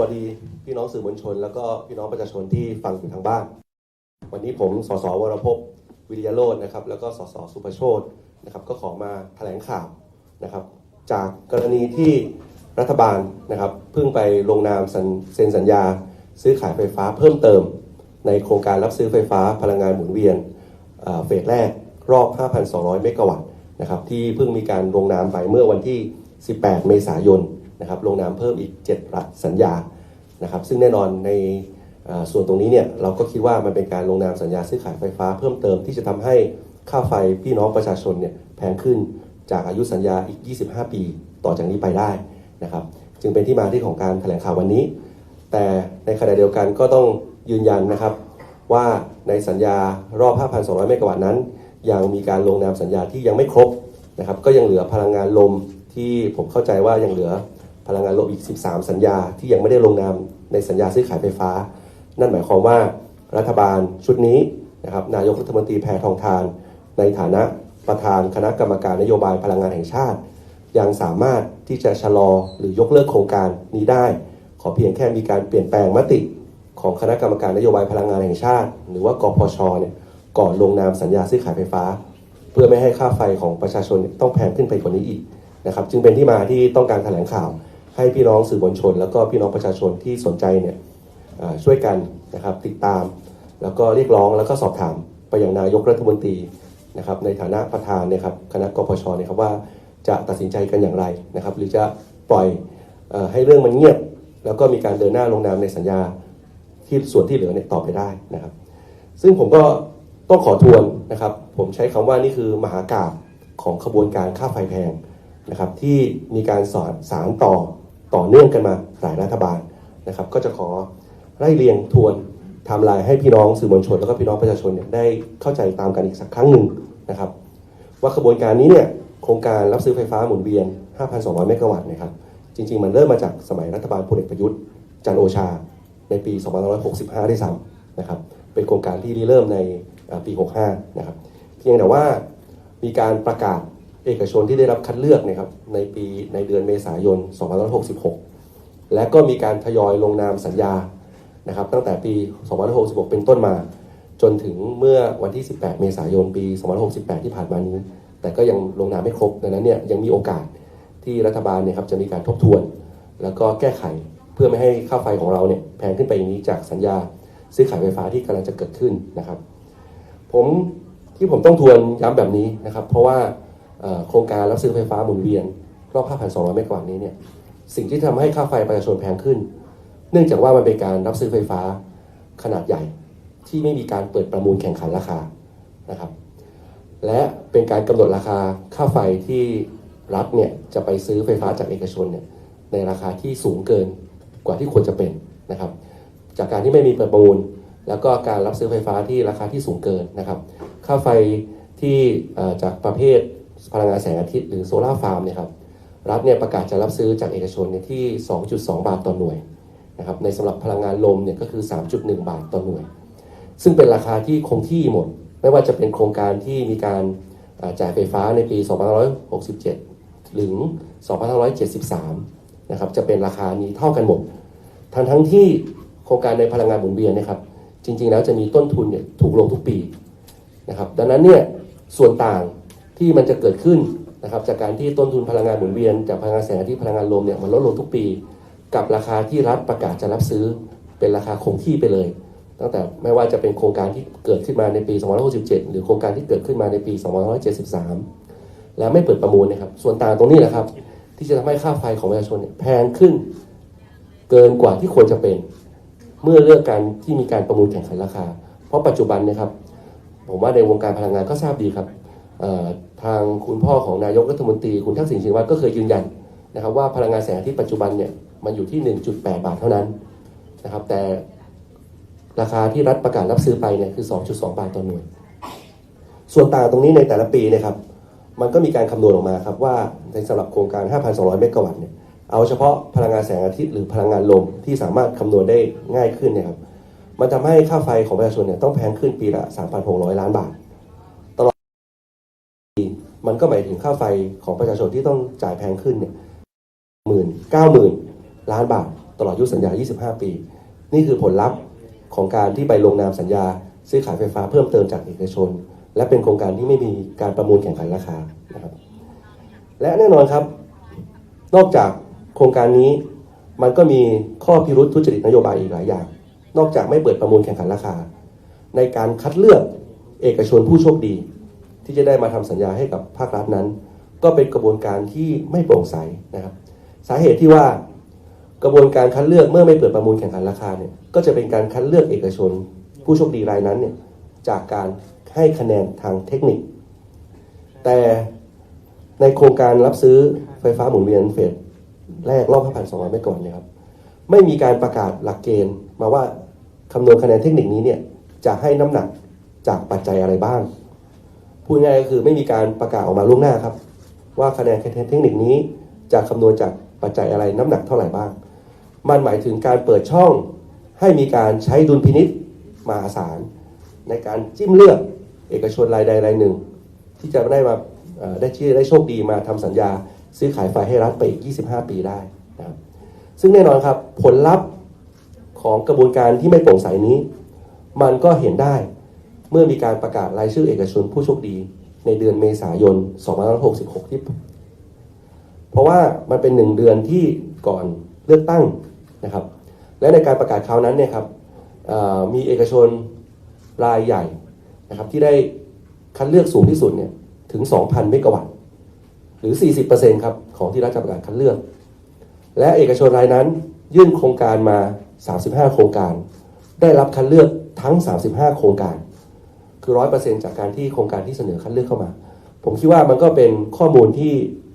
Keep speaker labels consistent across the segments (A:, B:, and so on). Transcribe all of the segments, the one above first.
A: วัสดีพี่น้องสื่อมวลชน แล้วก็พี่น้องประชาชนที่ฟังอยู่ทางบ้าน วันนี้ผมสสวรพวิริยโรจน์นะครับ แล้วก็สสสุประโชตนะครับ ก็ขอมาแถลงข่าวนะครับ จากกรณีที่รัฐบาลนะครับเพิ่งไปลงนามเซ็นสัญญา ซื้อขายไฟฟ้าเพิ่มเติม ในโครงการรับซื้อไฟฟ้าพลังงานหมุนเวียนเฟสแรกรอบ 5,200 เมกะวัตต์นะครับที่เพิ่งมีการลงนามไปเมื่อวันที่ 18 เมษายน นะครับลงนามเพิ่มอีก7รัฐสัญญานะครับซึ่งแน่นอนในส่วนตรงนี้เนี่ยเราก็คิดว่ามันเป็นการลงนามสัญญาซื้อขายไฟฟ้าเพิ่มเติมที่จะทำให้ค่าไฟพี่น้องประชาชนเนี่ยแพงขึ้นจากอายุสัญญาอีก 25 ปี ต่อจากนี้ไปได้นะครับจึงเป็นที่มาที่ของการแถลงข่าววันนี้ แต่ในขณะเดียวกันก็ต้องยืนยันนะครับว่าในสัญญารอบ 5,200 เมกะวัตต์นั้น ยังมีการลงนามสัญญาที่ยังไม่ครบนะครับก็ยังเหลือพลังงานลมที่ผมเข้าใจว่ายังเหลือ พลังงานลมอีก 13 สัญญาที่ยังไม่ได้ลงนามในสัญญาซื้อขายไฟฟ้า นั่นหมายความว่ารัฐบาลชุดนี้นะครับนายกรัฐมนตรีแพทองทาน ในฐานะประธานคณะกรรมการนโยบายพลังงานแห่งชาติ ยังสามารถที่จะชะลอหรือยกเลิกโครงการนี้ได้ ขอเพียงแค่มีการเปลี่ยนแปลงมติของคณะกรรมการนโยบายพลังงานแห่งชาติ หรือว่ากพชเนี่ยก่อนลงนามสัญญาซื้อขายไฟฟ้า เพื่อไม่ให้ค่าไฟของประชาชนต้องแพงขึ้นไปกว่านี้อีกนะครับจึงเป็นที่มาที่ต้องการแถลงข่าว ให้พี่น้องสื่อมวลชน แล้วก็พี่น้องประชาชนที่สนใจเนี่ยช่วยกันนะครับติดตาม แล้วก็เรียกร้องแล้วก็สอบถามไปยังนายกรัฐมนตรีนะครับในฐานะประธานนยครับคณะกพชเนี่ยครับว่าจะตัดสินใจกันอย่างไรนะครับ หรือจะปล่อยอให้เรื่องมันเงียบ แล้วก็มีการเดินหน้าลงนามในสัญญาที่ส่วนที่เหลือเนี่ยต่อไปได้นะครับ ซึ่งผมก็ต้องขอทวนนะครับ ผมใช้คำว่านี่คือมหากาบของขบวนการค่าไฟแพงนะครับ ที่มีการสอนสารต่อ ต่อเนื่องกันมาหลายรัฐบาลนะครับ ก็จะขอไล่เรียงทวนทม์ไลน์ให้พี่น้องสื่อมวลชน แล้วก็พี่น้องประชาชนเนี่ยได้เข้าใจตามกันอีกสักครั้งหนึ่งนะครับ ว่าขบวนการนี้เนี่ยโครงการรับซื้อไฟฟ้าหมุนเวียน 5,200 เมกะวัตต์นะครับจริง ๆ มันเริ่มมาจากสมัยรัฐบาลพลเอกประยุทธ์จันโอชา ในปี 2565ด้วยซ้ำนะครับเป็นโครงการที่ริเริ่มในปี 65 นะครับเพียงแต่ว่ามีการประกาศ เอกชนที่ได้รับคัดเลือกนะครับในปีในเดือนเมษายน 2566 และก็มีการทยอยลงนามสัญญานะครับตั้งแต่ปี 2566 เป็นต้นมา จนถึงเมื่อวันที่ 18 เมษายน ปี 2568 ที่ผ่านมานี้ แต่ก็ยังลงนามไม่ครบดังนั้นเนี่ยยังมีโอกาสที่รัฐบาลเนี่ยครับจะมีการทบทวน แล้วก็แก้ไขเพื่อไม่ให้ค่าไฟของเราเนี่ยแพงขึ้นไปอย่างนี้จากสัญญาซื้อขายไฟฟ้าที่กำลังจะเกิดขึ้นนะครับ ผมที่ผมต้องทวนย้ำแบบนี้นะครับ เพราะว่า โครงการรับซื้อไฟฟ้าหมุนเวียนรอบ 5,200 เมกะวัตต์นี้เนี่ยสิ่งที่ทำให้ค่าไฟประชาชนแพงขึ้น เนื่องจากว่ามันเป็นการรับซื้อไฟฟ้าขนาดใหญ่ที่ไม่มีการเปิดประมูลแข่งขันราคานะครับ และเป็นการกำหนดราคาค่าไฟที่รัฐเนี่ยจะไปซื้อไฟฟ้าจากเอกชนเนี่ยในราคาที่สูงเกินกว่าที่ควรจะเป็นนะครับ จากการที่ไม่มีเปิดประมูล แล้วก็การรับซื้อไฟฟ้าที่ราคาที่สูงเกินนะครับ ค่าไฟที่จากประเภท พลังงานแสงอาทิตย์หรือโซลาร์ฟาร์มเนี่ยครับรัฐเนี่ยประกาศจะรับซื้อจากเอกชนเนี่ยที่ 2.2 บาทต่อหน่วยนะครับในสำหรับพลังงานลมเนี่ยก็คือ 3.1 บาทต่อหน่วย ซึ่งเป็นราคาที่คงที่หมด ไม่ว่าจะเป็นโครงการที่มีการจ่ายไฟฟ้าในปี 2567หรือ2573 นะครับจะเป็นราคานี้เท่ากันหมด ทั้งทั้งที่โครงการในพลังงานหมุนเวียนนะครับจริงๆแล้วจะมีต้นทุนเนี่ยถูกลงทุกปีนะครับดังนั้นเนี่ยส่วนต่าง ที่มันจะเกิดขึ้นนะครับจากการที่ต้นทุนพลังงานหมุนเวียนจากพลังงานแสงอาทิตย์พลังงานลมเนี่ยมันลดลงทุกปี กับราคาที่รัฐประกาศจะรับซื้อเป็นราคาคงที่ไปเลย ตั้งแต่ไม่ว่าจะเป็นโครงการที่เกิดขึ้นมาในปี 2567 หรือโครงการที่เกิดขึ้นมาในปี 2573 แล้วไม่เปิดประมูลนะครับ ส่วนต่างตรงนี้แหละครับ ที่จะทำให้ค่าไฟของประชาชนเนี่ยแพงขึ้นเกินกว่าที่ควรจะเป็น เมื่อเลือกการที่มีการประมูลแข่งขันราคา เพราะปัจจุบันนะครับผมว่าในวงการพลังงานก็ทราบดีครับ ทางคุณพ่อของนายกรัฐมนตรีคุณทักษิณชินวัตรก็เคยยืนยันนะครับว่าพลังงานแสงอาทิตย์ปัจจุบันเนี่ยมันอยู่ที่ 1.8 บาทเท่านั้นนะครับแต่ราคาที่รัฐประกาศรับซื้อไปเนี่ยคือ 2.2 บาทต่อหน่วย ส่วนต่างตรงนี้ในแต่ละปีนะครับมันก็มีการคำนวณออกมาครับว่าในสำหรับโครงการ 5,200 เมกะวัตต์เนี่ยเอาเฉพาะพลังงานแสงอาทิตย์หรือพลังงานลมที่สามารถคำนวณได้ง่ายขึ้นเนะครับมันทำให้ค่าไฟของประชาชนเนี่ยต้องแพงขึ้นปีละ 3,600 ล้านบาท มันก็หมายถึงค่าไฟของประชาชนที่ต้องจ่ายแพงขึ้นเนี่ยหมื่นเก้าหมื่นล้านบาท ตลอดยุสัญญา 25 ปี นี่คือผลลัพธ์ของการที่ไปลงนามสัญญา ซื้อขายไฟฟ้าเพิ่มเติมจากเอกชน และเป็นโครงการที่ไม่มีการประมูลแข่งขันราคานะครับ และแน่นอนครับ นอกจากโครงการนี้มันก็มีข้อพิรุษทุจริตนโยบายอีกหลายอย่าง นอกจากไม่เปิดประมูลแข่งขันราคา ในการคัดเลือกเอกชนผู้โชคดี ที่จะได้มาทำสัญญาให้กับภาครัฐนั้น ก็เป็นกระบวนการที่ไม่โปร่งใสนะครับ สาเหตุที่ว่ากระบวนการคัดเลือกเมื่อไม่เปิดประมูลแข่งขันราคาเนี่ยก็จะเป็นการคัดเลือกเอกชน ผู้โชคดีรายนั้นเนี่ยจากการให้คะแนนทางเทคนิค แต่ในโครงการรับซื้อไฟฟ้าหมุนเวียนเฟสแรกรอบ 5,200 เมกะวัตต์เนี่ยครับไม่มีการประกาศหลักเกณฑ์มาว่าคำนวณคะแนนเทคนิคนี้เนี่ยจะให้น้ำหนักจากปัจจัยอะไรบ้าง พูดง่ายก็คือไม่มีการประกาศออกมาล่วงหน้าครับ ว่าคะแนนเทคนิคนี้จะคำนวณจากปัจจัยอะไรน้ำหนักเท่าไหร่บ้าง มันหมายถึงการเปิดช่องให้มีการใช้ดุลพินิษมหาศาลในการจิ้มเลือกเอกชนรายใดรายหนึ่ง ที่จะได้มาได้ที่ได้โชคดีมาทำสัญญา ซื้อขายไฟให้รัฐไปอีก 25 ปีได้นะครับซึ่งแน่นอนครับผลลัพธ์ของกระบวนการที่ไม่โปร่งใสนี้ มันก็เห็นได้ เมื่อมีการประกาศรายชื่อเอกชนผู้โชคดี ในเดือนเมษายน 2566 ที่ เพราะว่ามันเป็นหนึ่งเดือนที่ก่อนเลือกตั้งนะครับ และในการประกาศคราวนั้นเนี่ยครับมีเอกชนรายใหญ่นะครับที่ได้คัดเลือกสูงที่สุดเนี่ยถึง 2,000 เมกะวัตต์หรือ 40%ครับของที่รัฐจะประกาศคัดเลือก และเอกชนรายนั้นยื่นโครงการมา 35 โครงการ ได้รับคัดเลือกทั้ง 35 โครงการ คือ100%จากการที่โครงการที่เสนอคัดเลือกเข้ามา ผมคิดว่ามันก็เป็นข้อมูลที่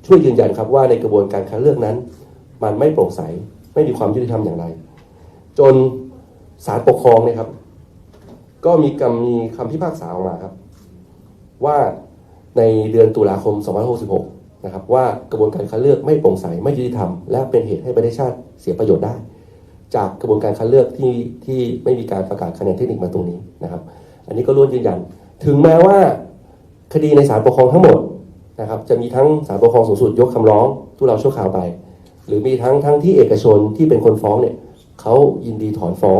A: ช่วยยืนยันครับว่าในกระบวนการคัดเลือกนั้น มันไม่โปร่งใสไม่มีความยุติธรรมอย่างไร จนศาลปกครองเนี่ยครับ ก็มีคำมีคำพิพากษาออกมาครับ ว่าในเดือนตุลาคม 2566 นะครับ ว่ากระบวนการคัดเลือกไม่โปร่งใสไม่ยุติธรรม และเป็นเหตุให้ประเทศชาติเสียประโยชน์ได้ จากกระบวนการคัดเลือกที่ที่ไม่มีการประกาศคะแนนเทคนิคมาตรงนี้นะครับ อันนี้ก็ล้วนยืนยัน ถึงแม้ว่าคดีในศาลปกครองทั้งหมดนะครับจะมีทั้งศาลปกครองสูงสุดยกคำร้องทุเราชั่วคราวไป หรือมีทั้งทั้งที่เอกชนที่เป็นคนฟ้องเนี่ยเขายินดีถอนฟ้อง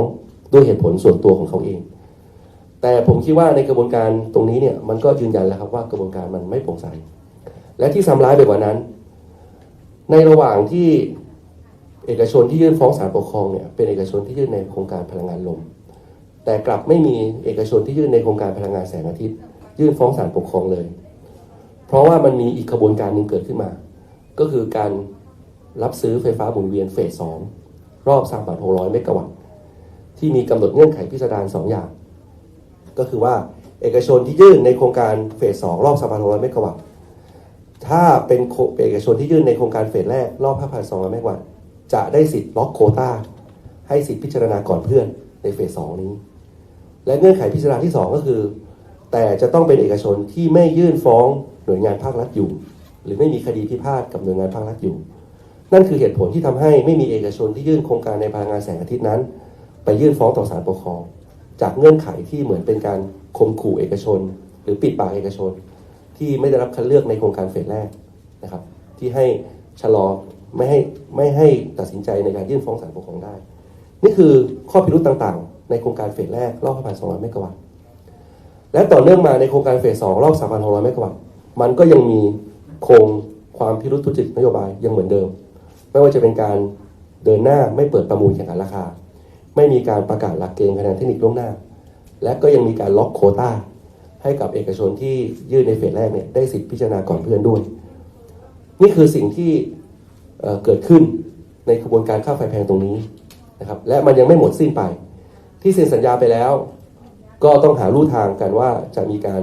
A: ด้วยเหตุผลส่วนตัวของเขาเอง แต่ผมคิดว่าในกระบวนการตรงนี้เนี่ยมันก็ยืนยันแล้วครับว่ากระบวนการมันไม่โปร่งใส และที่ซ้ำร้ายไปกว่านั้น ในระหว่างที่เอกชนที่ยื่นฟ้องศาลปกครองเนี่ยเป็นเอกชนที่ยื่นในโครงการพลังงานลม แต่กลับไม่มีเอกชนที่ยื่นในโครงการพลังงานแสงอาทิตย์ ยื่นฟ้องศาลปกครองเลย เพราะว่ามันมีอีกขบวนการหนึ่งเกิดขึ้นมา ก็คือการรับซื้อไฟฟ้าหมุนเวียนเฟสสองรอบ3 6 0 0เมกะวัตต์ที่มีกำหนดเงื่อนไขพิสดาร2องอย่าง ก็คือว่าเอกชนที่ยื่นในโครงการเฟสสองรอบ3,600เมกะวัตต์ถ้าเป็นเอกชนที่ยื่นในโครงการเฟสแรกรอบ5,200เมกะวัตต์จะได้สิทธิ์ล็อกโคต้าให้สิทธิพิจารณาก่อนเพื่อนในเฟสสองนี้ และเงื่อนไขพิจารณาที่ 2 ก็คือ แต่จะต้องเป็นเอกชนที่ไม่ยื่นฟ้องหน่วยงานภาครัฐอยู่ หรือไม่มีคดีพิพาทกับหน่วยงานภาครัฐอยู่ นั่นคือเหตุผลที่ทำให้ไม่มีเอกชนที่ยื่นโครงการในพลังงานแสงอาทิตย์นั้น ไปยื่นฟ้องต่อศาลปกครอง จากเงื่อนไขที่เหมือนเป็นการข่มขู่เอกชน หรือปิดปากเอกชน ที่ไม่ได้รับคัดเลือกในโครงการเฟสแรกนะครับ ที่ให้ชะลอไม่ให้ไม่ให้ตัดสินใจในการยื่นฟ้องศาลปกครองได้ นี่คือข้อพิรุธต่างๆ ในโครงการเฟสแรกรอบ5,200เมกะวัตต์และต่อเนื่องมาในโครงการเฟสสองรอบ3,600เมกะวัตต์มันก็ยังมีโครงความพิรุธทุจริตนโยบายยังเหมือนเดิม ไม่ว่าจะเป็นการเดินหน้าไม่เปิดประมูลแข่งขันราคา ไม่มีการประกาศหลักเกณฑ์คะแนนเทคนิคล่วงหน้า และก็ยังมีการล็อกโควต้าให้กับเอกชนที่ยื่นในเฟสแรกเนี่ยได้สิทธิพิจารณาก่อนเพื่อนด้วย นี่คือสิ่งที่เเกิดขึ้นในกระบวนการค่าไฟแพงตรงนี้นะครับและมันยังไม่หมดสิ้นไป ที่เซ็นสัญญาไปแล้ว ก็ต้องหาลู่ทางกันว่าจะมีการ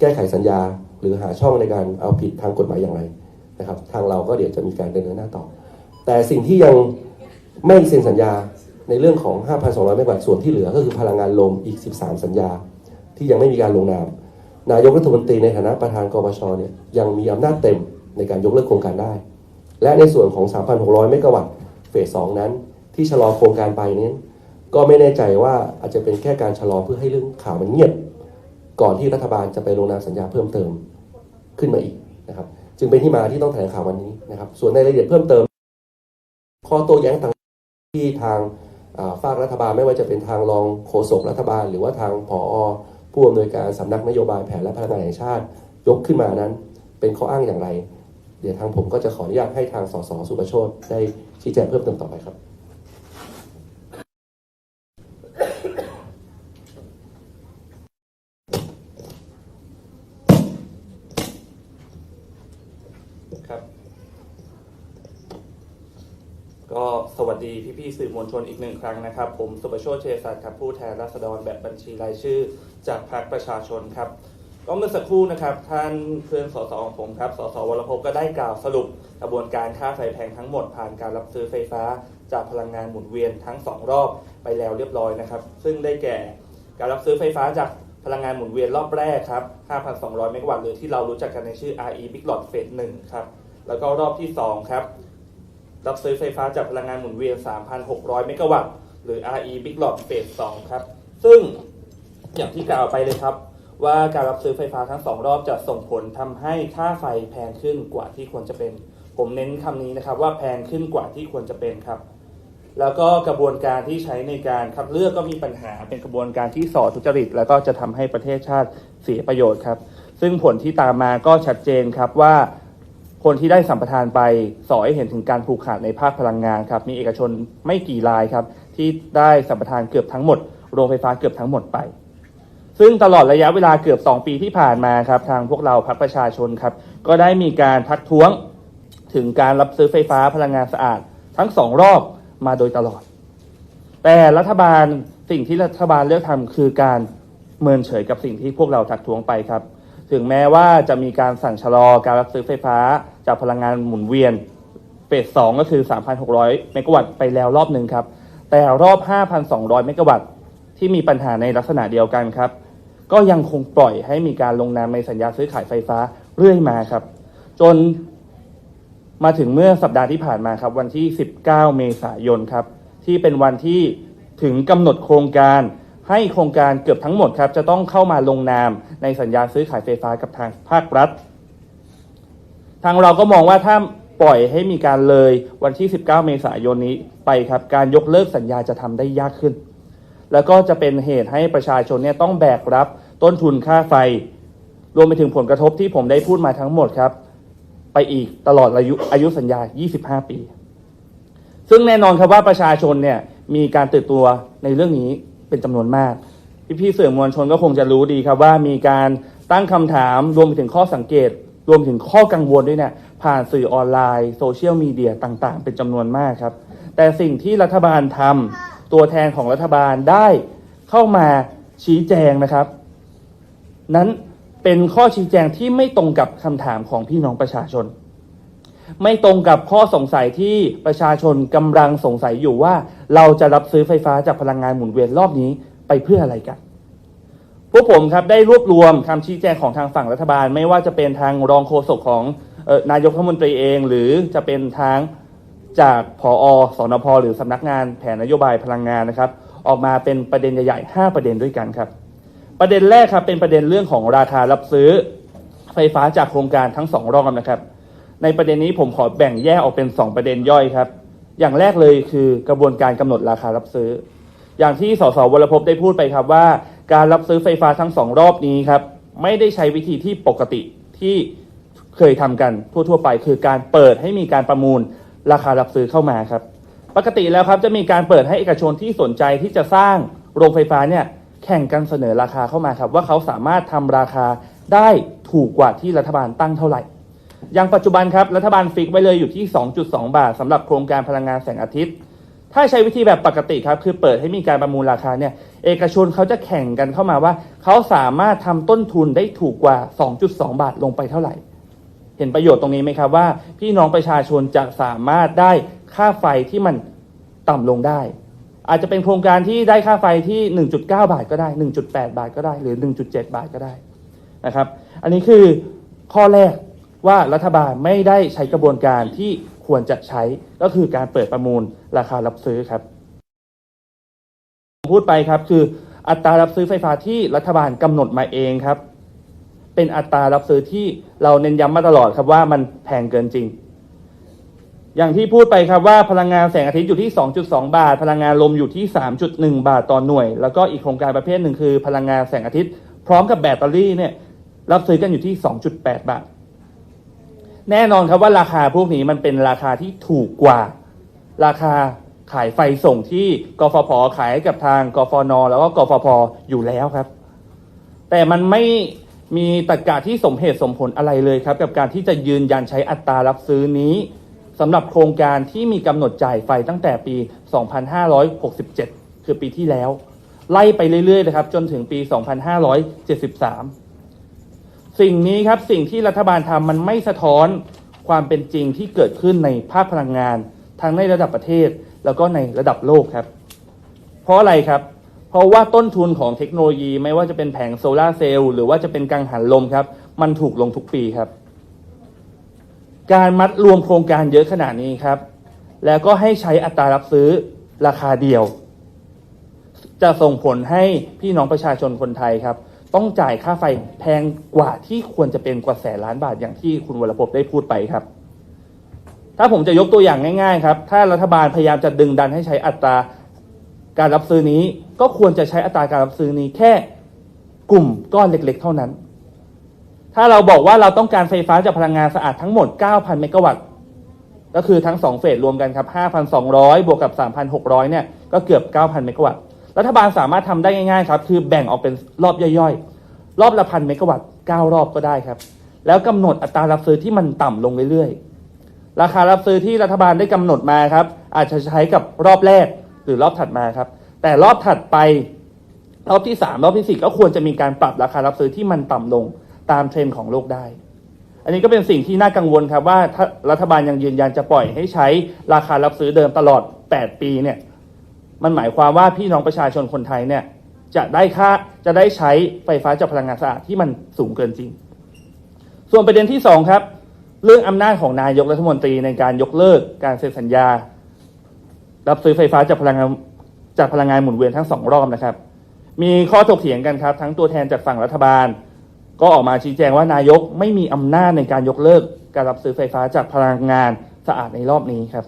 A: แก้ไขสัญญา หรือหาช่องในการเอาผิดทางกฎหมายอย่างไรนะครับ ทางเราก็เดี๋ยวจะมีการดำเดินหน้าต่อ แต่สิ่งที่ยังไม่เซ็นสัญญาในเรื่องของ 5,200 เมกะวัตต์ส่วนที่เหลือก็คือพลังงานลมอีก 13 สัญญา ที่ยังไม่มีการลงนาม นายกรัฐมนตรีในฐานะประธานกปชเนี่ยยังมีอำนาจเต็มในการยกเลิกโครงการได้ และในส่วนของ 3,600 เมกะวัตต์เฟส 2 นั้น ที่ชะลอโครงการไปนี้ ก็ไม่แน่ใจว่าอาจจะเป็นแค่การชะลอเพื่อให้เรื่องข่าวมันเงียบ ก่อนที่รัฐบาลจะไปลงนามสัญญาเพิ่มเติมขึ้นมาอีกนะครับ จึงเป็นที่มาที่ต้องแถลงข่าววันนี้นะครับ ส่วนในรายละเอียดเพิ่มเติม ข้อโต้แย้งต่างที่ทางอ่าฝากรัฐบาลไม่ว่าจะเป็นทางรองโฆษกรัฐบาล หรือว่าทางผอผู้อำนวยการสำนักนโยบายแผนและพัฒนาแห่งชาติ ยกขึ้นมานั้น เป็นข้ออ้างอย่างไร เดี๋ยวทางผมก็จะขออนุญาตให้ทางสสสุประโชตได้ชี้แจงเพิ่มเติมต่อไปครับ
B: ก็ สวัสดีพี่ๆสื่อมวลชนอีกหนึ่งครั้งนะครับ ผมสุประโชติเชยสัตย์ครับผู้แทนราษฎรแบบบัญชีรายชื่อ จากพรรคประชาชนครับก็เมื่อสักครู่นะครับ ท่านเพื่อนสสของผมครับสสวรพก็ได้กล่าวสรุปกระบวนการค่าไฟแพงทั้งหมดผ่านการรับซื้อไฟฟ้า จากพลังงานหมุนเวียนทั้งสองรอบไปแล้วเรียบร้อยนะครับ ซึ่งได้แก่การรับซื้อไฟฟ้าจากพลังงานหมุนเวียนรอบแรกครับ 5,200 เมกะวัตต์หรือที่เรารู้จักกันในชื่อ RE Big Lot Phase 1ครับแล้วก็รอบที่ 2 ครับ รับซื้อไฟฟ้าจากพลังงานหมุนเวียน 3,600 เมกะวัตต์ หรือ RE Big Lot Phase 2ครับ ซึ่งอย่างที่กล่าวไปเลยครับ ว่าการรับซื้อไฟฟ้าทั้งสองรอบจะส่งผลทำให้ค่าไฟแพงขึ้นกว่าที่ควรจะเป็น ผมเน้นคำนี้นะครับว่าแพงขึ้นกว่าที่ควรจะเป็นครับ แล้วก็กระบวนการที่ใช้ในการคัดเลือกก็มีปัญหาเป็นกระบวนการที่ส่อทุจริต แล้วก็จะทำให้ประเทศชาติเสียประโยชน์ครับ ซึ่งผลที่ตามมาก็ชัดเจนครับว่า คนที่ได้สัมปทานไปสอให้เห็นถึงการผูกขาดในภาคพลังงานครับมีเอกชนไม่กี่รายครับที่ได้สัมปทานเกือบทั้งหมดโรงไฟฟ้าเกือบทั้งหมดไป ซึ่งตลอดระยะเวลาเกือบ 2 ปีที่ผ่านมาครับทางพวกเราพักประชาชนครับก็ได้มีการทักท้วงถึงการรับซื้อไฟฟ้าพลังงานสะอาด ทั้งสองรอบมาโดยตลอด แต่รัฐบาลสิ่งที่รัฐบาลเลือกทำคือการเมินเฉยกับสิ่งที่พวกเราทักท้วงไปครับ ถึงแม้ว่าจะมีการสั่งชะลอการรับซื้อไฟฟ้าจากพลังงานหมุนเวียนเฟสสองก็คือ 3,600 เมกะวัตต์ไปแล้วรอบหนึ่งครับ แต่รอบ 5,200 เมกะวัตต์ที่มีปัญหาในลักษณะเดียวกันครับ ก็ยังคงปล่อยให้มีการลงนามในสัญญาซื้อขายไฟฟ้าเรื่อยมาครับ จนมาถึงเมื่อสัปดาห์ที่ผ่านมาครับ วันที่ 19 เมษายนครับ ที่เป็นวันที่ถึงกำหนดโครงการ ให้โครงการเกือบทั้งหมดครับจะต้องเข้ามาลงนามในสัญญาซื้อขายไฟฟ้ากับทางภาครัฐ ทางเราก็มองว่าถ้าปล่อยให้มีการเลยวันที่ 19 เมษายนนี้ไปครับการยกเลิกสัญญาจะทำได้ยากขึ้น แล้วก็จะเป็นเหตุให้ประชาชนเนี่ยต้องแบกรับต้นทุนค่าไฟ รวมไปถึงผลกระทบที่ผมได้พูดมาทั้งหมดครับ ไปอีกตลอดอายุอายุสัญญา 25 ปี ซึ่งแน่นอนครับว่าประชาชนเนี่ยมีการตื่นตัวในเรื่องนี้ เป็นจำนวนมาก พี่ๆสื่อมวลชนก็คงจะรู้ดีครับว่ามีการตั้งคำถามรวมไปถึงข้อสังเกต รวมถึงข้อกังวลด้วยเนี่ยผ่านสื่อออนไลน์โซเชียลมีเดียต่างๆ เป็นจำนวนมากครับ แต่สิ่งที่รัฐบาลทำตัวแทนของรัฐบาลได้เข้ามาชี้แจงนะครับ นั้นเป็นข้อชี้แจงที่ไม่ตรงกับคำถามของพี่น้องประชาชน ไม่ตรงกับข้อสงสัยที่ประชาชนกำลังสงสัยอยู่ว่า เราจะรับซื้อไฟฟ้าจากพลังงานหมุนเวียนรอบนี้ไปเพื่ออะไรกันพวกผมครับได้รวบรวมคำชี้แจงของทางฝั่งรัฐบาล ไม่ว่าจะเป็นทางรองโฆษกของออนายกรัฐมนตรีเอง หรือจะเป็นทางจากผอสนพหรือสำนักงานแผนนโยบายพลังงานนะครับ ออกมาเป็นประเด็นใหญ่ๆ5ประเด็นด้วยกันครับ ประเด็นแรกครับเป็นประเด็นเรื่องของราคารับซื้อไฟฟ้าจากโครงการทั้งสองรอบนะครับ ในประเด็นนี้ผมขอแบ่งแยกออกเป็น 2 ประเด็นย่อยครับ อย่างแรกเลยคือกระบวนการกำหนดราคารับซื้อ อย่างที่สสวรพได้พูดไปครับว่า การรับซื้อไฟฟ้าทั้งสองรอบนี้ครับ ไม่ได้ใช้วิธีที่ปกติที่เคยทำกันทั่ว ๆ ไป คือการเปิดให้มีการประมูลราคารับซื้อเข้ามาครับ ปกติแล้วครับจะมีการเปิดให้เอกชนที่สนใจที่จะสร้างโรงไฟฟ้าเนี่ยแข่งกันเสนอราคาเข้ามาครับ ว่าเขาสามารถทำราคาได้ถูกกว่าที่รัฐบาลตั้งเท่าไหร่ อย่างปัจจุบันครับรัฐบาลฟิกไว้เลยอยู่ที่ 2.2 บาทสำหรับโครงการพลังงานแสงอาทิตย์ ถ้าใช้วิธีแบบปกติครับ คือเปิดให้มีการประมูลราคาเนี่ยเอกชนเขาจะแข่งกันเข้ามาว่า เขาสามารถทำต้นทุนได้ถูกกว่า 2.2 บาทลงไปเท่าไหร่ เห็นประโยชน์ตรงนี้ไหมครับว่า พี่น้องประชาชนจะสามารถได้ค่าไฟที่มันต่ำลงได้ อาจจะเป็นโครงการที่ได้ค่าไฟที่ 1.9 บาทก็ได้ 1.8 บาทก็ได้ หรือ 1.7 บาทก็ได้นะครับ อันนี้คือข้อแรก ว่ารัฐบาลไม่ได้ใช้กระบวนการที่ควรจะใช้ก็คือการเปิดประมูลราคารับซื้อครับพูดไปครับคืออัตรารับซื้อไฟฟ้าที่รัฐบาลกำหนดมาเองครับ เป็นอัตรารับซื้อที่เราเน้นย้ำมาตลอดครับว่ามันแพงเกินจริง อย่างที่พูดไปครับว่าพลังงานแสงอาทิตย์อยู่ที่ 2.2 บาท พลังงานลมอยู่ที่ 3.1 บาทต่อหน่วย แล้วก็อีกโครงการประเภทหนึ่งคือ พลังงานแสงอาทิตย์ พร้อมกับแบตเตอรี่เนี่ยรับซื้อกันอยู่ที่ 2.8 บาท แน่นอนครับว่าราคาพวกนี้มันเป็นราคาที่ถูกกว่า ราคาขายไฟส่งที่กฟผขายให้กับทางกฟน แล้วก็กฟพอยู่แล้วครับ แต่มันไม่มีตรรกะที่สมเหตุสมผลอะไรเลยครับ กับการที่จะยืนยันใช้อัตรารับซื้อนี้สำหรับโครงการที่มีกำหนดจ่ายไฟตั้งแต่ปี 2567 คือปีที่แล้ว ไล่ไปเรื่อยๆนะครับ จนถึงปี 2573 สิ่งนี้ครับสิ่งที่รัฐบาลทำมันไม่สะท้อนความเป็นจริงที่เกิดขึ้นในภาคพลังงาน ทั้งในระดับประเทศแล้วก็ในระดับโลกครับ เพราะอะไรครับ เพราะว่าต้นทุนของเทคโนโลยีไม่ว่าจะเป็นแผงโซลาเซลล์หรือว่าจะเป็นกังหันลมครับ มันถูกลงทุกปีครับ การมัดรวมโครงการเยอะขนาดนี้ครับ แล้วก็ให้ใช้อัตรารับซื้อราคาเดียว จะส่งผลให้พี่น้องประชาชนคนไทยครับ ต้องจ่ายค่าไฟแพงกว่าที่ควรจะเป็นกว่าแสนล้านบาทอย่างที่คุณวรพได้พูดไปครับ ถ้าผมจะยกตัวอย่างง่าย ๆ ครับ ถ้ารัฐบาลพยายามจะดึงดันให้ใช้อัตราการรับซื้อนี้ ก็ควรจะใช้อัตราการรับซื้อนี้แค่กลุ่มก้อนเล็ก ๆ เท่านั้น ถ้าเราบอกว่าเราต้องการไฟฟ้าจากพลังงานสะอาดทั้งหมด 9,000 เมกะวัตต์ ก็คือทั้ง 2 เฟสรวมกันครับ 5,200 บวกกับ 3,600 เนี่ย ก็เกือบ 9,000 เมกะวัตต์ รัฐบาลสามารถทำได้ง่ายๆครับ คือแบ่งออกเป็นรอบย่อยๆ รอบละพันเมกะวัตต์9รอบก็ได้ครับ แล้วกำหนดอัตรารับซื้อที่มันต่ำลงเรื่อยๆ ราคารับซื้อที่รัฐบาลได้กำหนดมาครับ อาจจะใช้กับรอบแรกหรือรอบถัดมาครับ แต่รอบถัดไปรอบที่3รอบที่4ก็ควรจะมีการปรับราคารับซื้อที่มันต่ำลงตามเทรนด์ของโลกได้ อันนี้ก็เป็นสิ่งที่น่ากังวลครับว่าถ้ารัฐบาลยังยืนยันจะปล่อยให้ใช้ราคารับซื้อเดิมตลอด 8 ปีเนี่ย มันหมายความว่าพี่น้องประชาชนคนไทยเนี่ยจะได้ค่าจะได้ใช้ไฟฟ้าจากพลังงานสะอาดที่มันสูงเกินจริง ส่วนประเด็นที่สองครับ เรื่องอำนาจของนายกรัฐมนตรีในการยกเลิกการเซ็นสัญญา รับซื้อไฟฟ้าจากพลังงานจากพลังงานหมุนเวียนทั้งสองรอบนะครับ มีข้อถกเถียงกันครับ ทั้งตัวแทนจากฝั่งรัฐบาล ก็ออกมาชี้แจงว่านายกไม่มีอำนาจในการยกเลิก การรับซื้อไฟฟ้าจากพลังงานสะอาดในรอบนี้ครับ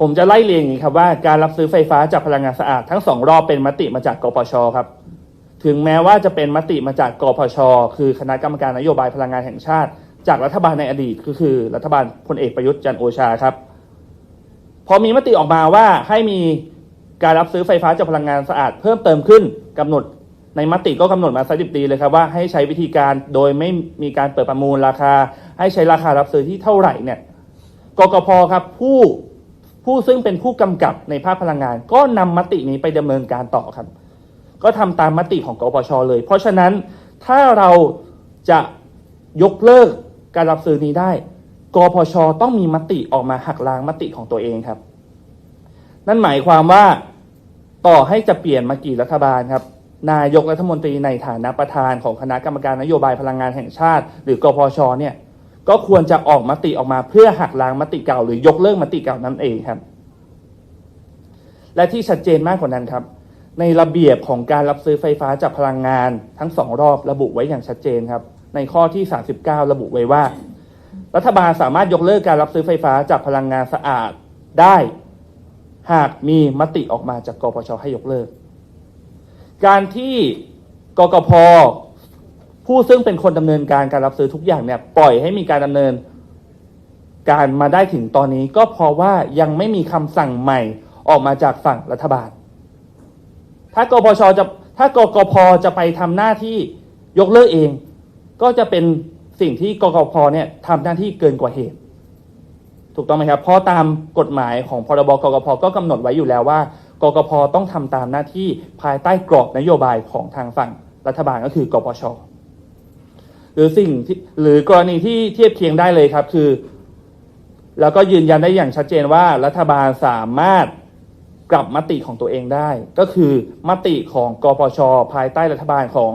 B: ผมจะไล่เรียงอย่างนี้ครับว่าการรับซื้อไฟฟ้าจากพลังงานสะอาดทั้งสองรอบเป็นมติมาจากกปชครับ ถึงแม้ว่าจะเป็นมติมาจากกพช คือคณะกรรมการนโยบายพลังงานแห่งชาติ จากรัฐบาลในอดีตก็คือ รัฐบาลพลเอกประยุทธ์จันโอชาครับ พอมีมติออกมาว่าให้มีการรับซื้อไฟฟ้าจากพลังงานสะอาดเพิ่มเติมขึ้นกำหนดในมติก็กำหนดมาสักดิบดีเลยครับว่าให้ใช้วิธีการโดยไม่มีการเปิดประมูลราคา ให้ใช้ราคารับซื้อที่เท่าไหร่เนี่ยกกพครับผู้ ผู้ซึ่งเป็นผู้กำกับในภาคพลังงาน ก็นำมตินี้ไปดำเนินการต่อครับ ก็ทำตามมติของกปชเลย เพราะฉะนั้นถ้าเราจะยกเลิกการรับซื้อนี้ได้กปชต้องมีมติออกมาหักล้างมติของตัวเองครับ นั่นหมายความว่าต่อให้จะเปลี่ยนมากี่รัฐบาลครับ นายกรัฐมนตรีในฐานะประธานของคณะกรรมการนโยบายพลังงานแห่งชาติ หรือกพชเนี่ย ก็ควรจะออกมติออกมาเพื่อหักล้างมติเก่า หรือยกเลิกมติเก่านั่นเองครับ และที่ชัดเจนมากกว่านั้นครับ ในระเบียบของการรับซื้อไฟฟ้าจากพลังงานทั้งสองรอบระบุไว้อย่างชัดเจนครับ ในข้อที่ 39 ระบุไว้ว่า รัฐบาลสามารถยกเลิกการรับซื้อไฟฟ้าจากพลังงานสะอาดได้ หากมีมติออกมาจากกปชให้ยกเลิก การที่กกพ ผู้ซึ่งเป็นคนดำเนินการการรับซื้อทุกอย่างเนี่ยปล่อยให้มีการดำเนิน การมาได้ถึงตอนนี้ก็เพราะว่ายังไม่มีคำสั่งใหม่ออกมาจากฝั่งรัฐบาล ถ้ากพชจะถ้ากกพจะไปทำหน้าที่ยกเลิกเอง ก็จะเป็นสิ่งที่กกพเนี่ยทำหน้าที่เกินกว่าเหตุ ถูกต้องไหมครับ เพราะตามกฎหมายของพรบกกพก็กำหนดไว้อยู่แล้วว่ากกพต้องทำตามหน้าที่ภายใต้กรอบนโยบายของทางฝั่งรัฐบาลก็คือกปช รือสิ่งที่หรือกรณีที่เทียบเคียงได้เลยครับ คือ แล้วก็ยืนยันได้อย่างชัดเจนว่ารัฐบาลสามารถกลับมติของตัวเองได้ ก็คือมติของกปชภายใต้รัฐบาลของ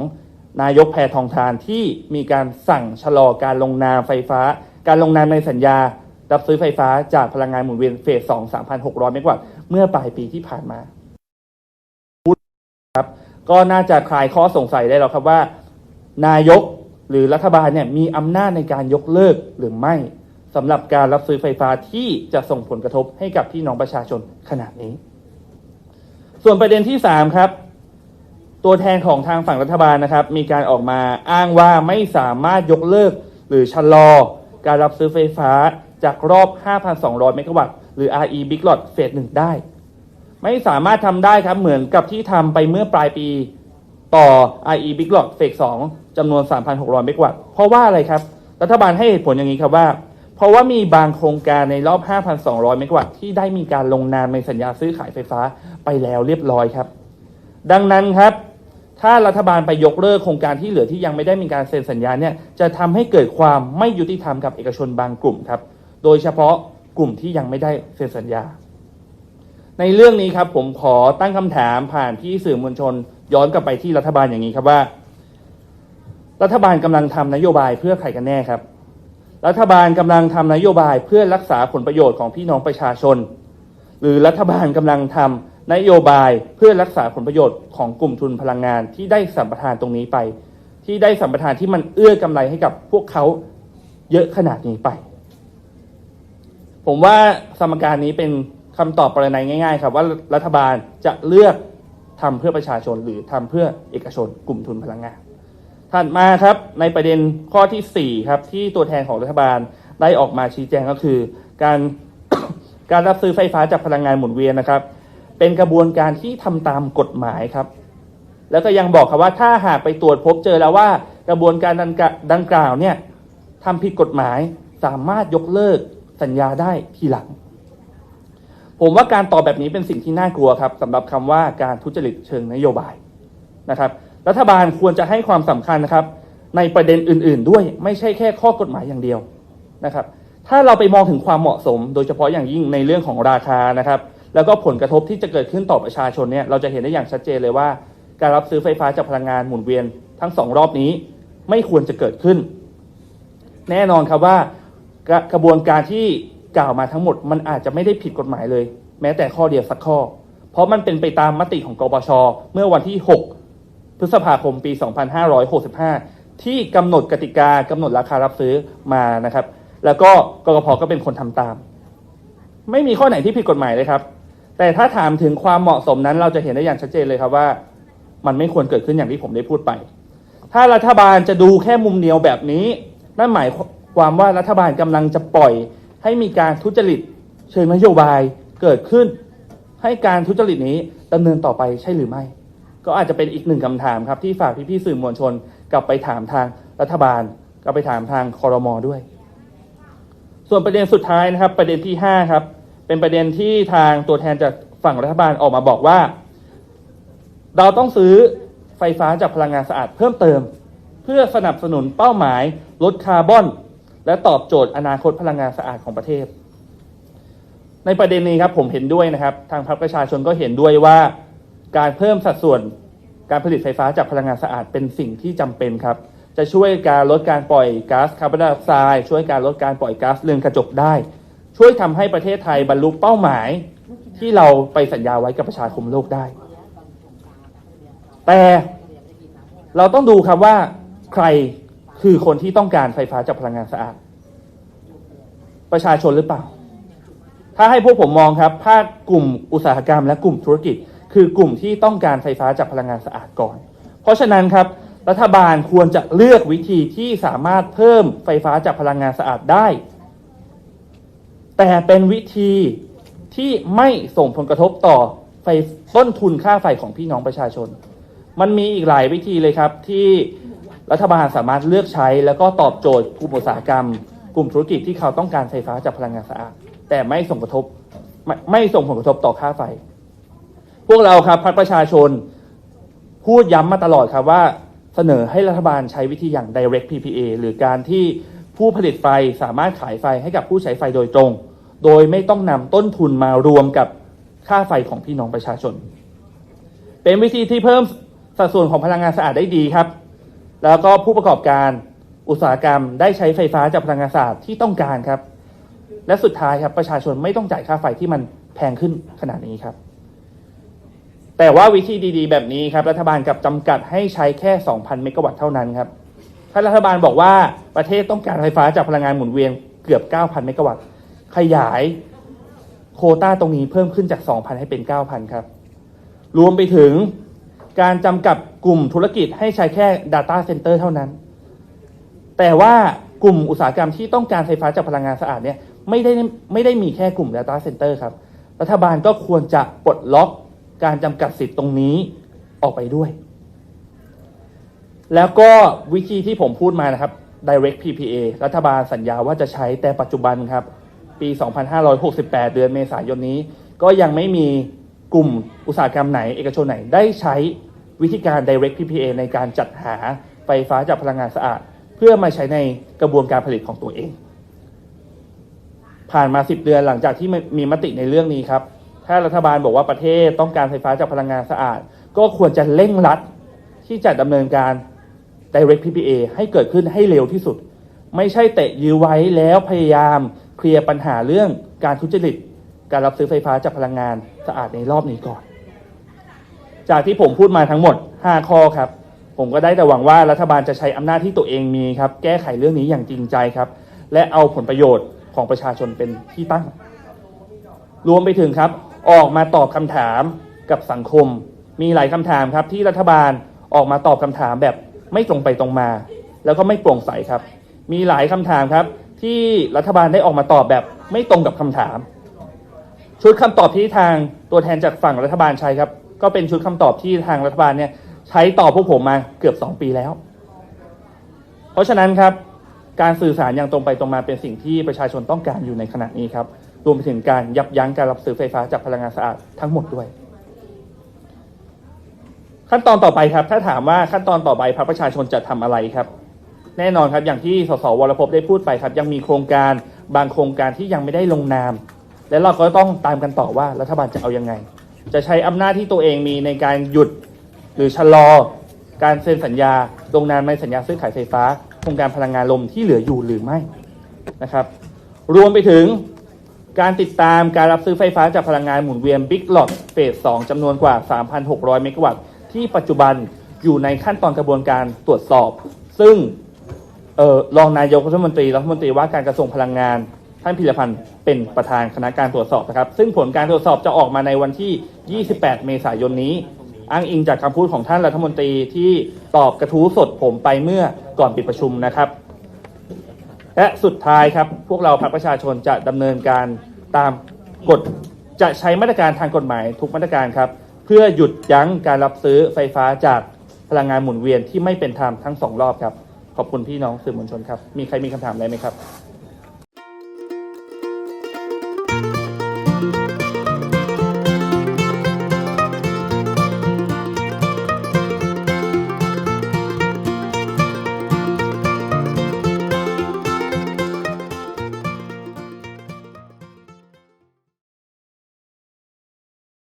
B: นายกแพทองทานที่มีการสั่งชะลอการลงนามไฟฟ้า การลงนามในสัญญา รับซื้อไฟฟ้าจากพลังงานหมุนเวียนเฟส2 3,600เมกะวัตต์เมื่อปลายปีที่ผ่านมาครับก็น่าจะคลายข้อสงสัยได้แล้วครับว่า นายก หรือรัฐบาลเนี่ยมีอำนาจในการยกเลิกหรือไม่สำหรับการรับซื้อไฟฟ้าที่จะส่งผลกระทบให้กับพี่น้องประชาชนขนาดนี้ ส่วนประเด็นที่ 3 ครับ ตัวแทนของทางฝั่งรัฐบาลนะครับ มีการออกมาอ้างว่าไม่สามารถยกเลิกหรือชะลอ การรับซื้อไฟฟ้าจากรอบ 5,200 เมกะวัตต์หรือ RE Big Lot เฟสหนึ่งได้ ไม่สามารถทำได้ครับเหมือนกับที่ทำไปเมื่อปลายปีต่อ IE Big Lot เฟส2 จำนวน 3,600 เมกะวัตต์ เพราะว่าอะไรครับ รัฐบาลให้เหตุผลอย่างนี้ครับว่า เพราะว่ามีบางโครงการในรอบ 5,200 เมกะวัตต์ที่ได้มีการลงนามในสัญญาซื้อขายไฟฟ้าไปแล้วเรียบร้อยครับ ดังนั้นครับ ถ้ารัฐบาลไปยกเลิกโครงการที่เหลือที่ยังไม่ได้มีการเซ็นสัญญาเนี่ย จะทำให้เกิดความไม่ยุติธรรมกับเอกชนบางกลุ่มครับ โดยเฉพาะกลุ่มที่ยังไม่ได้เซ็นสัญญา ในเรื่องนี้ครับผมขอตั้งคำถามผ่านพี่สื่อมวลชน ย้อนกลับไปที่รัฐบาลอย่างนี้ครับว่า รัฐบาลกำลังทำนโยบายเพื่อใครกันแน่ครับ รัฐบาลกำลังทำนโยบายเพื่อรักษาผลประโยชน์ของพี่น้องประชาชน หรือรัฐบาลกำลังทำนโยบายเพื่อรักษาผลประโยชน์ของกลุ่มทุนพลังงานที่ได้สัมปทานตรงนี้ไป ที่ได้สัมปทานที่มันเอื้อกำไรให้กับพวกเขาเยอะขนาดนี้ไป ผมว่าสมการนี้เป็นคำตอบประนัยง่าย ๆ ครับ ว่ารัฐบาลจะเลือกทำเพื่อประชาชนหรือทำเพื่อเอกชนกลุ่มทุนพลังงาน ถัดมาครับในประเด็นข้อที่ 4 ครับ ที่ตัวแทนของรัฐบาลได้ออกมาชี้แจงก็คือ การการรับซื้อไฟฟ้าจากพลังงานหมุนเวียนนะครับ เป็นกระบวนการที่ทำตามกฎหมายครับ แล้วก็ยังบอกครับว่าถ้าหากไปตรวจพบเจอแล้วว่ากระบวนการดังกะดังกล่าวเนี่ยทำผิดกฎหมายสามารถยกเลิกสัญญาได้ทีหลัง ผมว่าการตอบแบบนี้เป็นสิ่งที่น่ากลัวครับสำหรับคำว่าการทุจริตเชิงนโยบายนะครับ รัฐบาลควรจะให้ความสำคัญนะครับ ในประเด็นอื่น ๆ ด้วยไม่ใช่แค่ข้อกฎหมายอย่างเดียวนะครับ ถ้าเราไปมองถึงความเหมาะสม โดยเฉพาะอย่างยิ่งในเรื่องของราคานะครับ แล้วก็ผลกระทบที่จะเกิดขึ้นต่อประชาชนเนี่ยเราจะเห็นได้อย่างชัดเจนเลยว่า การรับซื้อไฟฟ้าจากพลังงานหมุนเวียนทั้งสองรอบนี้ไม่ควรจะเกิดขึ้น แน่นอนครับว่ากระกระบวนการที่กล่าวมาทั้งหมด มันอาจจะไม่ได้ผิดกฎหมายเลย แม้แต่ข้อเดียวสักข้อ เพราะมันเป็นไปตามมติของกปชเมื่อวันที่ 6 พฤษภาคมปี 2565 ที่กำหนดกติกากำหนดราคารับซื้อมานะครับ แล้วก็กกพก็เป็นคนทำตาม ไม่มีข้อไหนที่ผิดกฎหมายเลยครับ แต่ถ้าถามถึงความเหมาะสมนั้นเราจะเห็นได้อย่างชัดเจนเลยครับว่า มันไม่ควรเกิดขึ้นอย่างที่ผมได้พูดไป ถ้ารัฐบาลจะดูแค่มุมเดียวแบบนี้ นั่นหมายความว่ารัฐบาลกำลังจะปล่อยให้มีการทุจริตเชิงนโยบายเกิดขึ้น ให้การทุจริตนี้ดำเนินต่อไปใช่หรือไม่ ก็อาจจะเป็นอีกหนึ่งคำถามครับที่ฝากพี่ๆสื่อมวลชน กลับไปถามทางรัฐบาลกลับไปถามทางคอรมอด้วย ส่วนประเด็นสุดท้ายนะครับ ประเด็นที่5ครับเป็นประเด็นที่ทางตัวแทนจากฝั่งรัฐบาลออกมาบอกว่า เราต้องซื้อไฟฟ้าจากพลังงานสะอาดเพิ่มเติม เพื่อสนับสนุนเป้าหมายลดคาร์บอน และตอบโจทย์อนาคตพลังงานสะอาดของประเทศ ในประเด็นนี้ครับผมเห็นด้วยนะครับ ทางพรรคประชาชนก็เห็นด้วยว่า การเพิ่มสัดส่วนการผลิตไฟฟ้าจากพลังงานสะอาดเป็นสิ่งที่จำเป็นครับ จะช่วยการลดการปล่อยก๊าซคาร์บอนไดออกไซด์ช่วยการลดการปล่อยก๊าซเรือนกระจกได้ ช่วยทำให้ประเทศไทยบรรลุเป้าหมาย ที่เราไปสัญญาไว้กับประชาคมโลกได้ แต่เราต้องดูครับว่าใครคือคนที่ต้องการไฟฟ้าจากพลังงานสะอาด ประชาชนหรือเปล่า ถ้าให้พวกผมมองครับภาคกลุ่มอุตสาหกรรมและกลุ่มธุรกิจ คือกลุ่มที่ต้องการไฟฟ้าจากพลังงานสะอาดก่อน เพราะฉะนั้นครับรัฐบาลควรจะเลือกวิธีที่สามารถเพิ่มไฟฟ้าจากพลังงานสะอาดได้ แต่เป็นวิธีที่ไม่ส่งผลกระทบต่อไฟต้นทุนค่าไฟของพี่น้องประชาชน มันมีอีกหลายวิธีเลยครับที่รัฐบาลสามารถเลือกใช้ แล้วก็ตอบโจทย์กลุ่มอุตสาหกรรม กลุ่มธุรกิจที่เขาต้องการไฟฟ้าจากพลังงานสะอาด แต่ไม่ส่งผลกระทบไมไม่ส่งผลกระทบต่อค่าไฟ พวกเราครับพรรคประชาชน พูดย้ำมาตลอดครับว่าเสนอให้รัฐบาลใช้วิธีอย่าง direct PPA หรือการที่ผู้ผลิตไฟสามารถขายไฟให้กับผู้ใช้ไฟโดยตรง โดยไม่ต้องนำต้นทุนมารวมกับค่าไฟของพี่น้องประชาชน เป็นวิธีที่เพิ่มสัดส่วนของพลังงานสะอาดได้ดีครับ แล้วก็ผู้ประกอบการอุตสาหกรรมได้ใช้ไฟฟ้าจากพลังงานสะอาดที่ต้องการครับ และสุดท้ายครับประชาชนไม่ต้องจ่ายค่าไฟที่มันแพงขึ้นขนาดนี้ครับ แต่ว่าวิธีดีๆ แบบนี้ครับรัฐบาลกับจำกัดให้ใช้แค่ 2,000 เมกะวัตต์เท่านั้นครับ ถ้ารัฐบาลบอกว่าประเทศต้องการไฟฟ้าจากพลังงานหมุนเวียนเกือบ 9,000 เมกะวัตต์ ขยายโคต้าตรงนี้เพิ่มขึ้นจาก 2,000 ให้เป็น 9,000 ครับ รวมไปถึงการจำกัดกลุ่มธุรกิจให้ใช้แค่ Data Center เท่านั้น แต่ว่ากลุ่มอุตสาหกรรมที่ต้องการไฟฟ้าจากพลังงานสะอาดเนี่ยไม่ได้ไม่ได้มีแค่กลุ่ม Data Center ครับ รัฐบาลก็ควรจะปลดล็อก การจำกัดสิทธิ์ตรงนี้ออกไปด้วย แล้วก็วิธีที่ผมพูดมานะครับ direct PPA รัฐบาลสัญญาว่าจะใช้แต่ปัจจุบันครับ ปี 2568 เดือนเมษายนนี้ ก็ยังไม่มีกลุ่มอุตสาหกรรมไหน เอกชนไหนได้ใช้วิธีการ direct PPA ในการจัดหาไฟฟ้าจากพลังงานสะอาด เพื่อมาใช้ในกระบวนการผลิตของตัวเอง ผ่านมา 10 เดือนหลังจากที่มีมติในเรื่องนี้ครับ ถ้ารัฐบาลบอกว่าประเทศต้องการไฟฟ้าจากพลังงานสะอาด ก็ควรจะเร่งรัดที่จะดำเนินการ direct PPA ให้เกิดขึ้นให้เร็วที่สุด ไม่ใช่เตะยื้อไว้แล้วพยายามเคลียร์ปัญหาเรื่องการทุจริต การรับซื้อไฟฟ้าจากพลังงานสะอาดในรอบนี้ก่อน จากที่ผมพูดมาทั้งหมด 5 ข้อครับ ผมก็ได้แต่หวังว่ารัฐบาลจะใช้อำนาจที่ตัวเองมีครับ แก้ไขเรื่องนี้อย่างจริงใจครับ และเอาผลประโยชน์ของประชาชนเป็นที่ตั้ง รวมไปถึงครับ ออกมาตอบคำถามกับสังคม มีหลายคำถามครับที่รัฐบาลออกมาตอบคำถามแบบไม่ตรงไปตรงมา แล้วก็ไม่โปร่งใสครับ มีหลายคำถามครับที่รัฐบาลได้ออกมาตอบแบบไม่ตรงกับคำถาม ชุดคำตอบที่ทางตัวแทนจากฝั่งรัฐบาลใช้ครับ ก็เป็นชุดคำตอบที่ทางรัฐบาลเนี่ยใช้ตอบพวกผมมาเกือบ2ปีแล้ว เพราะฉะนั้นครับการสื่อสารอย่างตรงไปตรงมาเป็นสิ่งที่ประชาชนต้องการอยู่ในขณะนี้ครับ รวมไปถึงการยับยั้งการรับซื้อไฟฟ้าจากพลังงานสะอาดทั้งหมดด้วย ขั้นตอนต่อไปครับ ถ้าถามว่าขั้นตอนต่อไปพรรคประชาชนจะทำอะไรครับ แน่นอนครับอย่างที่สสวรพได้พูดไปครับ ยังมีโครงการบางโครงการที่ยังไม่ได้ลงนาม และเราก็ต้องตามกันต่อว่ารัฐบาลจะเอายังไง จะใช้อำนาจที่ตัวเองมีในการหยุดหรือชะลอ การเซ็นสัญญาลงนามในสัญญาซื้อขายไฟฟ้า โครงการพลังงานลมที่เหลืออยู่หรือไม่นะครับ รวมไปถึง การติดตามการรับซื้อไฟฟ้าจากพลังงานหมุนเวียน Big Lot เฟส 2จำนวนกว่า 3,600 เมกะวัตต์ ที่ปัจจุบันอยู่ในขั้นตอนกระบวนการตรวจสอบ ซึ่งออรองนายกรัฐมนตรีรัฐมนตรีว่าการกระทรวงพลังงาน ท่านพิรพันธ์เป็นประธานคณะการตรวจสอบนะครับ ซึ่งผลการตรวจสอบจะออกมาในวันที่ 28 เมษายนนี้ อ้างอิงจากคำพูดของท่านรัฐมนตรีที่ตอบกระทู้สดผมไปเมื่อก่อนปิดประชุมนะครับ และสุดท้ายครับ พวกเราพรรคประชาชนจะดำเนินการตามกฎจะใช้มาตรการทางกฎหมายทุกมาตรการครับ เพื่อหยุดยั้งการรับซื้อไฟฟ้าจากพลังงานหมุนเวียนที่ไม่เป็นธรรมทั้งสองรอบครับ ขอบคุณพี่น้องสื่อมวลชนครับ มีใครมีคำถามอะไรไหมครับ